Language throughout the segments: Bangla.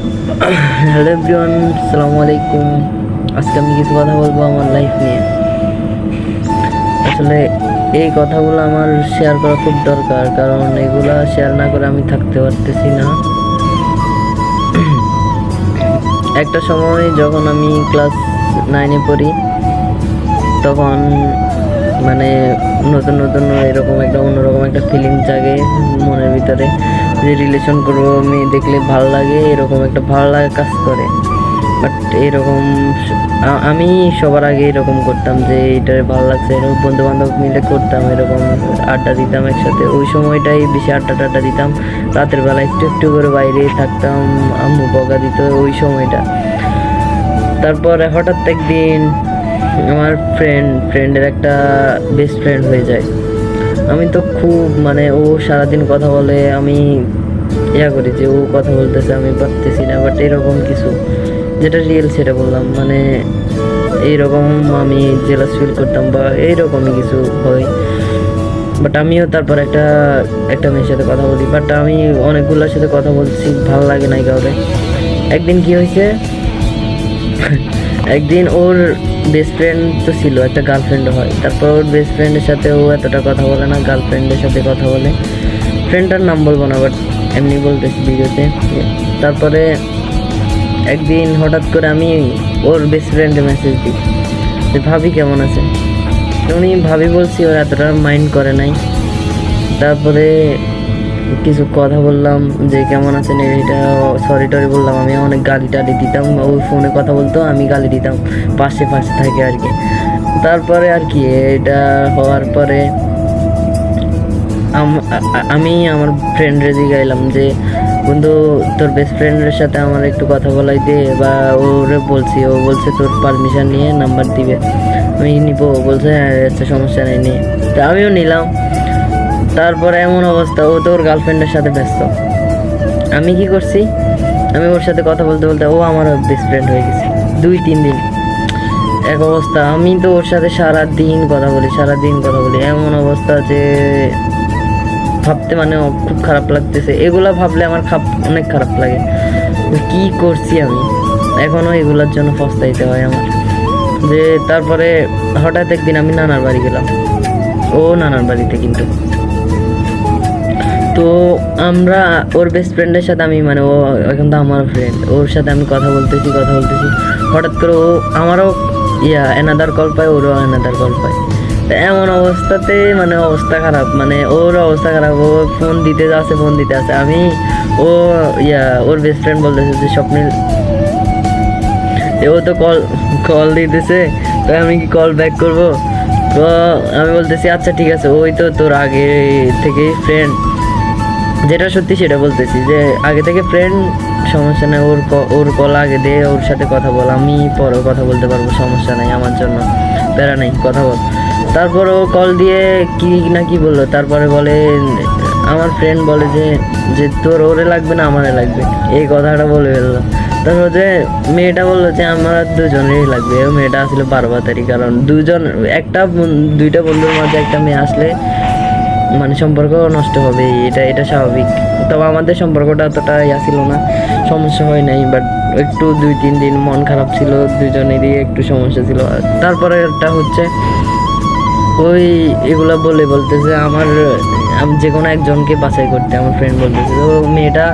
হ্যালো এভরিওয়ান, আসসালামু আলাইকুম। আজকে আমি কিছু কথা বলব আমার লাইফ নিয়ে। আসলে এই কথাগুলো আমার শেয়ার করা খুব দরকার, কারণ এগুলা শেয়ার না করে আমি থাকতে পারতেছি না। একটা সময় যখন আমি ক্লাস নাইনে পড়ি, তখন মানে নতুন নতুন এরকম একটা অন্যরকম একটা ফিলিং জাগে মনের ভিতরে। যে রিলেশন করব আমি দেখলে ভালো লাগে, এরকম একটা ভালো লাগা কাজ করে। বাট এরকম আমি সবার আগে এরকম করতাম যে এইটারে ভালো লাগছে, এরকম বন্ধু বান্ধব মিলে করতাম, এরকম আড্ডা দিতাম একসাথে। ওই সময়টাই বেশি আড্ডা টাড্ডা দিতাম। রাতের বেলা একটু একটু করে বাইরে থাকতাম, আম্মু বকা দিত, ওই সময়টা। তারপরে হঠাৎ একদিন আমার ফ্রেন্ড ফ্রেন্ডের একটা বেস্ট ফ্রেন্ড হয়ে যায়। আমি তো খুব মানে ও সারাদিন কথা বলে, আমি ইয়া করি যে ও কথা বলতেছে, আমি পারতেছি না বাট এরকম কিছু, যেটা রিয়েল সেটা বললাম মানে এইরকম আমি জেলাস ফিল করতাম বা এইরকমই কিছু হয়। বাট আমিও তারপর একটা একটা মেয়ের সাথে কথা বলি বাট আমি অনেকগুলোর সাথে কথা বলছি, ভালো লাগে নাই কাউরে। একদিন কি হয়েছে? একদিন ওর বেস্ট ফ্রেন্ড তো ছিল, একটা গার্লফ্রেন্ডও হয়। তারপর ওর বেস্ট ফ্রেন্ডের সাথে ও এতটা কথা বলে না গার্লফ্রেন্ডের সাথে কথা বলে। ফ্রেন্ডটার নাম বলব না বাট এমনি বলতেছি ভিডিওতে তারপরে একদিন হঠাৎ করে আমি ওর বেস্ট ফ্রেন্ডে মেসেজ দিই যে, ভাবি কেমন আছে? উনি ভাবি বলছি, ওর এতটা মাইন্ড করে নাই। তারপরে কিছু কথা বললাম যে, কেমন আছেন? এটা সরি টরি বললাম, আমি অনেক গালি টালি দিতাম। ওই ফোনে কথা বলতো, আমি গালি দিতাম। পাশে পাশে থাকে আর কি। তারপরে আর কি, এটা হওয়ার পরে আম- আমার ফ্রেন্ডরে জিগাইলাম যে, বন্ধু, তোর বেস্ট ফ্রেন্ডের সাথে আমার একটু কথা বলাই দে। বা ওরে বলছি, ও বলছে, তোর পারমিশন নিয়ে নাম্বার দিবে। আমি নিবো বলছে হ্যাঁ আচ্ছা সমস্যা নেই তা আমিও নিলাম। তারপরে এমন অবস্থা, ও তো ওর গার্লফ্রেন্ডের সাথে ব্যস্ত। আমি কি করছি? আমি ওর সাথে কথা বলতে বলতে ও আমার বেস্ট ফ্রেন্ড হয়ে গেছে, দুই তিন দিন। এক অবস্থা, আমি তো ওর সাথে সারা দিন কথা বলি সারা দিন কথা বলি। এমন অবস্থা যে ভাবতে মানে খুব খারাপ লাগতেছে। এগুলা ভাবলে আমার খাপ অনেক খারাপ লাগে। কি করছি আমি? এখনও এগুলার জন্য পস্তাইতে হয় আমার। যে তারপরে হঠাৎ একদিন আমি নানার বাড়ি গেলাম। ও নানার বাড়িতে কিন্তু। তো আমরা ওর বেস্ট ফ্রেন্ডের সাথে আমি মানে ও এখন তো আমার ফ্রেন্ড ওর সাথে আমি কথা বলতেছি কথা বলতেছি। হঠাৎ করে ও আমারও ইয়া এনাদার কল পায়, ওরও এনাদার কল পায়। এমন অবস্থাতে মানে অবস্থা খারাপ মানে ওর অবস্থা খারাপ, ও ফোন দিতে আছে ফোন দিতে আছে আমি ও ইয়া, ওর বেস্ট ফ্রেন্ড বলতেছে যে, স্বপ্নিল ও তো কল কল দিতেছে, তো আমি কি কল ব্যাক করব? তো আমি বলতেছি আচ্ছা ঠিক আছে, ওই তো তোর আগে থেকেই ফ্রেন্ড যেটা সত্যি সেটা বলতেছি যে, আগে থেকে ফ্রেন্ড সমস্যা নেই, ওর ওর কল আগে দে, ওর সাথে কথা বল, আমি পরে কথা বলতে পারব, সমস্যা নেই, আমার জন্য। প্যারা নেই, কথা বল। তারপর ও কল দিয়ে কি না কি বলল, তারপরে বলে, আমার ফ্রেন্ড বলে যে যে তোর ওরে লাগবে না, আমারে লাগবে। এই কথাটা বলে ফেলল। তারপর যে মেয়েটা বলল যে, আমার দুজনেরই লাগবে। মেয়েটা আসলে বারবাতারি কারণ। দুজন, একটা দুইটা বন্ধুর মধ্যে একটা মেয়ে আসলে মানে সম্পর্ক নষ্ট হবে, এটা এটা স্বাভাবিক। তবে আমাদের সম্পর্কটা অতটা ইয়া ছিল না, সমস্যা হয় নাই বাট একটু দুই, তিন দিন মন খারাপ ছিল দুজনেরই একটু সমস্যা ছিল। তারপরে একটা হচ্ছে, ওই এগুলা বলে বলতেছে, আমার, আমি যে কোনো একজনকে বাছাই করতে, আমার ফ্রেন্ড বলতেছে তো মেয়েটা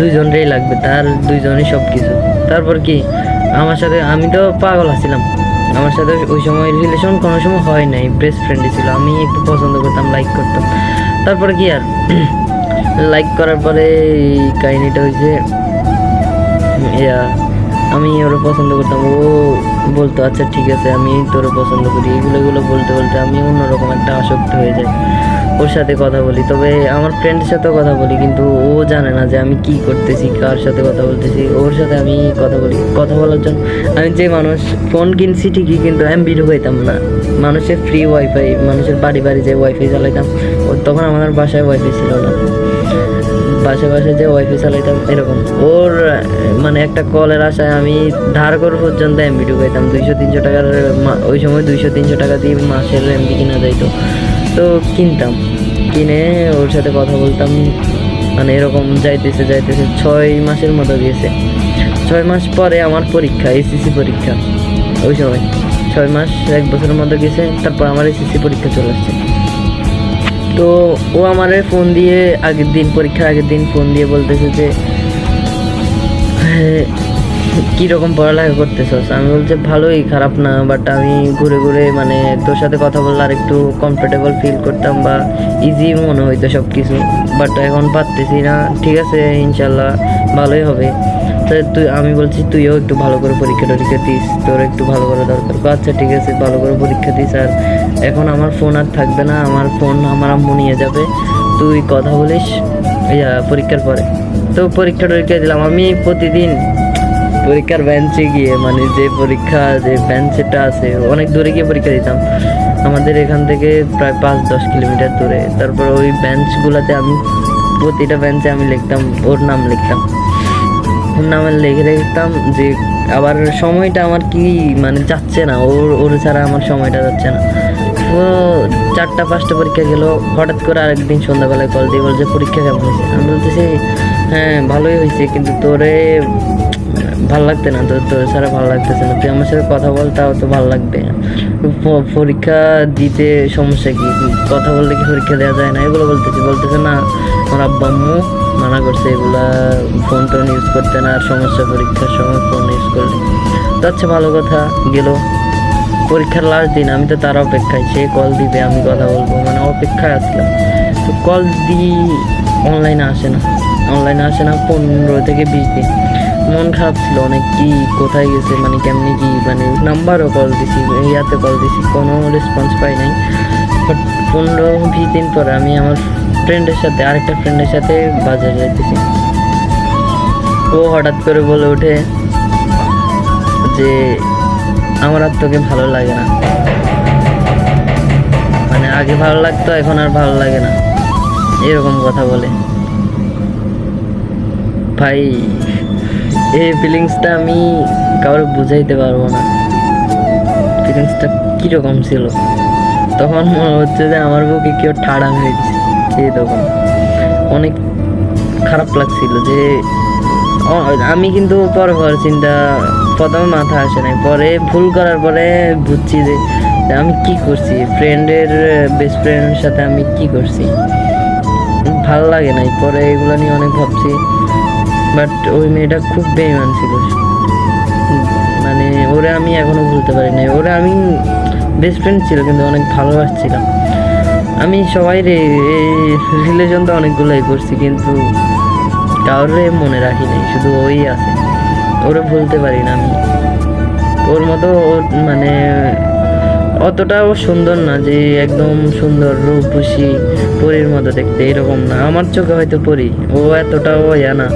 দুইজনেরই লাগবে, তার দুইজনই সব কিছু তারপর কি, আমার সাথে, আমি তো পাগল আছিলাম। আমার সাথে ওই সময় রিলেশন কোনো সময় হয় নাই বেস্ট ফ্রেন্ডই ছিল। আমি একটু পছন্দ করতাম লাইক করতাম। তারপরে কি আর? লাইক করার পরে এই কাহিনিটা হয়েছে ইয়া, আমি ওরা পছন্দ করতাম। ও বলতো আচ্ছা ঠিক আছে, আমি তোরে পছন্দ করি। এগুলো এগুলো বলতে বলতে আমি অন্যরকম একটা আসক্ত হয়ে যাই। ওর সাথে কথা বলি। তবে আমার ফ্রেন্ডের সাথেও কথা বলি, কিন্তু ও জানে না যে আমি কি করতেছি, কার সাথে কথা বলতেছি। ওর সাথে আমি কথা বলি। কথা বলার জন্য আমি যে মানুষ ফোন কিনছি ঠিকই, কিন্তু এমবি ঢুকাইতাম না। মানুষের ফ্রি ওয়াইফাই মানুষের বাড়ি বাড়ি যে ওয়াইফাই চালাইতাম তখন আমাদের বাসায় ওয়াইফাই ছিল না। বাসে বাসে যে ওয়াইফাই চালাইতাম, এরকম। ওর মানে একটা কলের আশায় আমি ধার করে পর্যন্ত এমবি ঢুকাইতাম। দুইশো তিনশো টাকার ওই সময় দুইশো তিনশো টাকা দিয়ে মাসের এমবি কিনা যাইতো। তো কিনতাম। কিনে ওর সাথে কথা বলতাম। মানে এরকম যাইতেছে যাইতেছে। ছয় মাসের মতো গিয়েছে। ছয় মাস পরে আমার পরীক্ষা এসএসসি পরীক্ষা। ওই সময়। ছয় মাস, এক বছরের মতো গেছে তারপর আমার এসএসসি পরীক্ষা চলে আসছে। তো ও আমার ফোন দিয়ে আগের দিন, পরীক্ষার আগের দিন ফোন দিয়ে বলতেছে যে কীরকম পড়ালেখা করতেছস আমি বলছি ভালোই, খারাপ না বাট আমি ঘুরে ঘুরে মানে তোর সাথে কথা বললে আর একটু কমফোর্টেবল ফিল করতাম বা ইজি মনে হইতো সব কিছু বাট এখন পারতেছি না। ঠিক আছে, ইনশাল্লাহ ভালোই হবে। তো তুই, আমি বলছি তুইও একটু ভালো করে পরীক্ষা টরীক্ষা দিস, তোর একটু ভালো করে দরকার। আচ্ছা ঠিক আছে, ভালো করে পরীক্ষা দিস আর এখন আমার ফোন আর থাকবে না, আমার ফোন আমার আম্মু নিয়ে যাবে। তুই কথা বলিস পরীক্ষার পরে। তো পরীক্ষা টরীক্ষা দিলাম। আমি প্রতিদিন পরীক্ষার বেঞ্চে গিয়ে মানে যে পরীক্ষা, যে বেঞ্চটা আছে, অনেক দূরে গিয়ে পরীক্ষা দিতাম। আমাদের এখান থেকে প্রায় পাঁচ, দশ কিলোমিটার দূরে। তারপর ওই বেঞ্চগুলোতে আমি, প্রতিটা বেঞ্চে আমি লিখতাম, ওর নাম লিখতাম। ওর নামে লিখে লিখতাম যে, আবার সময়টা আমার কি মানে যাচ্ছে না? ওর ওর ছাড়া আমার সময়টা যাচ্ছে না। ও চারটা, পাঁচটা পরীক্ষা গেল। হঠাৎ করে আরেকদিন সন্ধ্যাবেলায় কল দিয়ে বলছে, পরীক্ষা কেমন হয়েছে? আমি বলতেছি হ্যাঁ ভালোই হয়েছে, কিন্তু তোরে ভালো লাগতে না তোর তোর ছাড়া ভালো লাগতেছে না। তুই আমার সাথে কথা বল, তাও তো ভালো লাগবে পরীক্ষা দিতে সমস্যা কি? কথা বললে কি পরীক্ষা দেওয়া যায় না? এগুলো বলতেছে। বলতেছে, না, আমার আব্বা আম্মু মানা করছে এগুলা। ফোন টোন ইউজ করতে না, আর সমস্যা পরীক্ষার সময় ফোন ইউজ করলে। তো আচ্ছা ভালো কথা গেল। পরীক্ষার লাস্ট দিন, আমি তো তার অপেক্ষায়। সে কল দিবে, আমি কথা বলব। মানে অপেক্ষায় আসলাম তো কল দিই অনলাইনে আসে না। অনলাইনে আসে না পনেরো থেকে বিশ দিন। মন খারাপ ছিল অনেক কি, কোথায় গেছে মানে কেমনি কি মানে নাম্বারও কল দিছি, ইয়াতে কল দিছি, কোনো রেসপন্স পাই নাই। বাট পনেরো, বিশ দিন পরে আমি আমার ফ্রেন্ডের সাথে, আরেকটা ফ্রেন্ডের সাথে বাজারে যাইতেছি। ও হঠাৎ করে বলে ওঠে যে, আমার আর তোকে ভালো লাগে না। মানে আগে ভালো লাগতো, এখন আর ভালো লাগে না। এরকম কথা বলে। ভাই এই ফিলিংসটা আমি কাউকে বুঝাইতে পারব না। ফিলিংসটা কীরকম ছিল? তখন মনে হচ্ছে যে আমার বুকে কেউ ঠাড়া মেরে দিচ্ছে এই তখন অনেক খারাপ লাগছিল যে আমি কিন্তু পরে পরে চিন্তা, প্রথমে মাথা আসে নাই, পরে ভুল করার পরে বুঝছি যে আমি কি করছি? ফ্রেন্ডের বেস্ট ফ্রেন্ডের সাথে আমি কি করছি? ভালো লাগে নাই, পরে এগুলো নিয়ে অনেক ভাবছি। বাট ওই মেয়েটা খুব বেইমান ছিল। মানে ওরে আমি এখনও ভুলতে পারি নাই। ওরে আমি বেস্ট ফ্রেন্ড ছিল, কিন্তু অনেক ভালোবাসছিলাম। আমি সবাই রে, এই তো অনেকগুলোই করছি, কিন্তু কাউরে মনে রাখি নাই, শুধু ওই আছে। ওরে ভুলতে পারি না আমি। ওর মতো ওর মানে অতটাও সুন্দর না যে একদম সুন্দর রূপসী পরীর মতো দেখতে, এরকম না। আমার চোখে হয়তো পরি, ও এতটাও ইয়া না।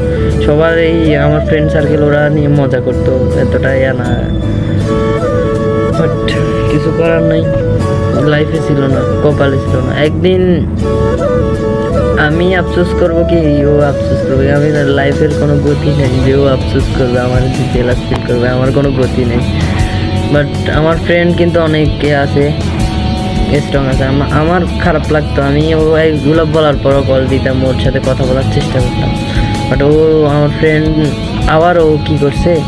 সবার এই আমার ফ্রেন্ড সার্কেল ওরা নিয়ে মজা করতো, এতটা ইয়া না। বাট কিছু করার নাই লাইফে ছিল না, কপালে ছিল না। একদিন আমি আফসোস করব কি, ও আফসোস করবে। আমি লাইফের কোনো গতি নেই যে ও আফসোস করবে, আমার ফিল করবে, আমার কোনো গতি নেই। বাট আমার ফ্রেন্ড কিন্তু অনেকে আছে স্ট্রং আছে। আমা- আমার খারাপ লাগতো। আমি এইগুলো বলার পরও কল দিতাম, ওর সাথে কথা বলার চেষ্টা করতাম। বাট ও আমার ফ্রেন্ড আবার ও কি করছে?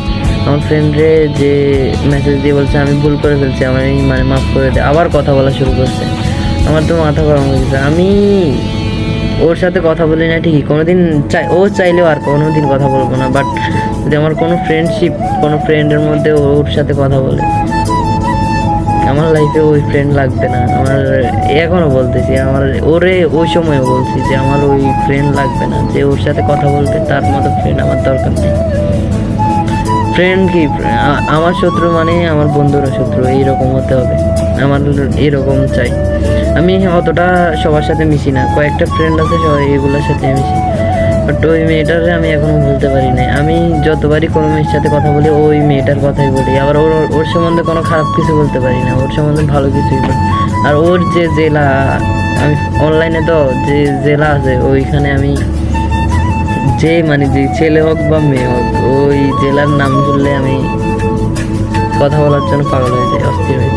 আমার ফ্রেন্ডরে যে মেসেজ দিয়ে বলছে, আমি ভুল করে ফেলছি আমার মানে মাফ করে দে। আবার কথা বলা শুরু করছে। আমার তো মাথা গরম হয়ে গেছে। আমি ওর সাথে কথা বলি না ঠিকই। কোনোদিন চাই, ও চাইলেও আর কোনোদিন কথা বলব না। বাট যদি আমার কোনো ফ্রেন্ডশিপ কোনো ফ্রেন্ডের মধ্যে ওর সাথে কথা বলে। আমার লাইফে ওই ফ্রেন্ড লাগবে না। আমার এখনও বলতেছি, আমার ওরে ওই সময় বলছি যে আমার ওই ফ্রেন্ড লাগবে না, যে ওর সাথে কথা বলতে তার মতো ফ্রেন্ড আমার দরকার নেই। ফ্রেন্ড কি? আমার শত্রু মানে আমার বন্ধুরা শত্রু, এইরকম হতে হবে। আমার এরকম চাই। আমি অতটা সবার সাথে মিশি না, কয়েকটা ফ্রেন্ড আছে সবাই এগুলোর সাথে মিশি। বাট ওই মেয়েটার আমি এখনও ভুলতে পারি নাই আমি যতবারই কোনো মেয়ের সাথে কথা বলি, ওই মেয়েটার কথাই বলি। আবার ওর ওর সম্বন্ধে কোনো খারাপ কিছু বলতে পারি না। ওর সম্বন্ধে ভালো কিছুই বলি। আর ওর যে জেলা, আমি অনলাইনে তো যে জেলা আছে, ওইখানে আমি যে মানে যে ছেলে হোক বা মেয়ে হোক, ওই জেলার নাম শুনলে আমি কথা বলার জন্য পাগল হয়ে যাই, অস্থির হয়ে